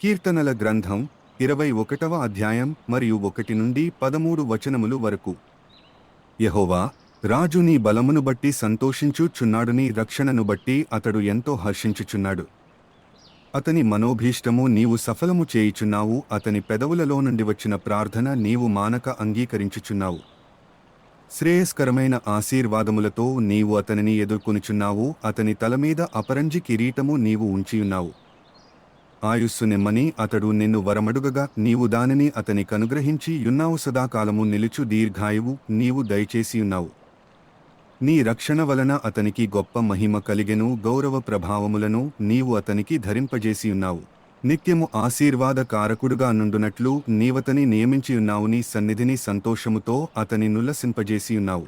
కీర్తనల గ్రంథం ఇరవై ఒకటవ అధ్యాయం మరియు ఒకటి నుండి పదమూడు వచనములు వరకు. యహోవా రాజు నీ బలమును బట్టి సంతోషించుచున్నాడు నీ రక్షణను బట్టి అతడు ఎంతో హర్షించుచున్నాడు. అతని మనోభీష్టము నీవు సఫలము చేయుచున్నావు అతని పెదవులలో నుండి వచ్చిన ప్రార్థన నీవు మానక అంగీకరించుచున్నావు. శ్రేయస్కరమైన ఆశీర్వాదములతో నీవు అతనిని ఎదుర్కొనుచున్నావు అతని తల మీద అపరంజి కిరీటము నీవు ఉంచియున్నావు. ఆయుస్సు నెమ్మని అతడు నిన్ను వరమడుగగా నీవు దానిని అతని కనుగ్రహించి యున్నావు సదాకాలము నిలుచు దీర్ఘాయువు నీవు దయచేసియున్నావు నీ రక్షణ వలన అతనికి గొప్ప మహిమ కలిగెను గౌరవ ప్రభావములను నీవు అతనికి ధరింపజేసియున్నావు నిత్యము ఆశీర్వాద కారకుడుగా నుండునట్లు నీవతని నియమించియున్నావు నీ సన్నిధిని సంతోషముతో అతని నుల్లసింపజేసియున్నావు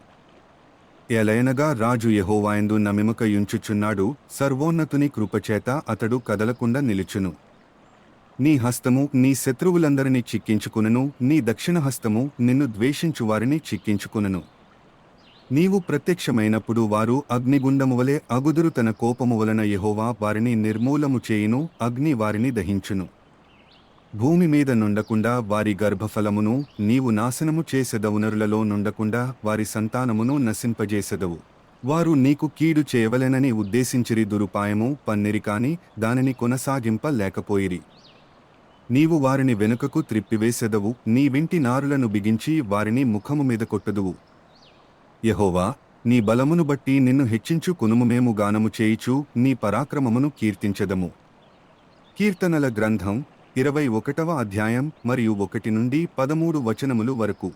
ఎలయనగా రాజు యహోవాయందు నమిమకయుంచుచున్నాడు. సర్వోన్నతుని కృపచేత అతడు కదలకుండా నిలుచును. నీ హస్తము నీ శత్రువులందరినీ చిక్కించుకునను నీ దక్షిణ హస్తము నిన్ను ద్వేషించు వారిని చిక్కించుకునను. నీవు ప్రత్యక్షమైనప్పుడు వారు అగ్నిగుండము వలె అగుదురు తన కోపము వలన యహోవా వారిని నిర్మూలము చేయును అగ్ని వారిని దహించును. భూమి మీద నుండకుండా వారి గర్భఫలమును నీవు నాశనము చేసెదవునరులలో నుండకుండా వారి సంతానమును నశింపజేసెదవు. వారు నీకు కీడు చేయవలెనని ఉద్దేశించిరి దురుపాయము పన్నిరి కాని దానిని కొనసాగింప లేకపోయిరి నీవు వారిని వెనుకకు త్రిప్పివేసెదవు నీ వింటి నారులను బిగించి వారిని ముఖము మీద కొట్టదువు. యహోవా నీ బలమును బట్టి నిన్ను హెచ్చించు కునుము మేము గానము చేయిచు నీ పరాక్రమమును కీర్తించెదము. కీర్తనల గ్రంథం ఇరవై ఒకటవ అధ్యాయం మరియు ఒకటి నుండి పదమూడు వచనములు వరకు.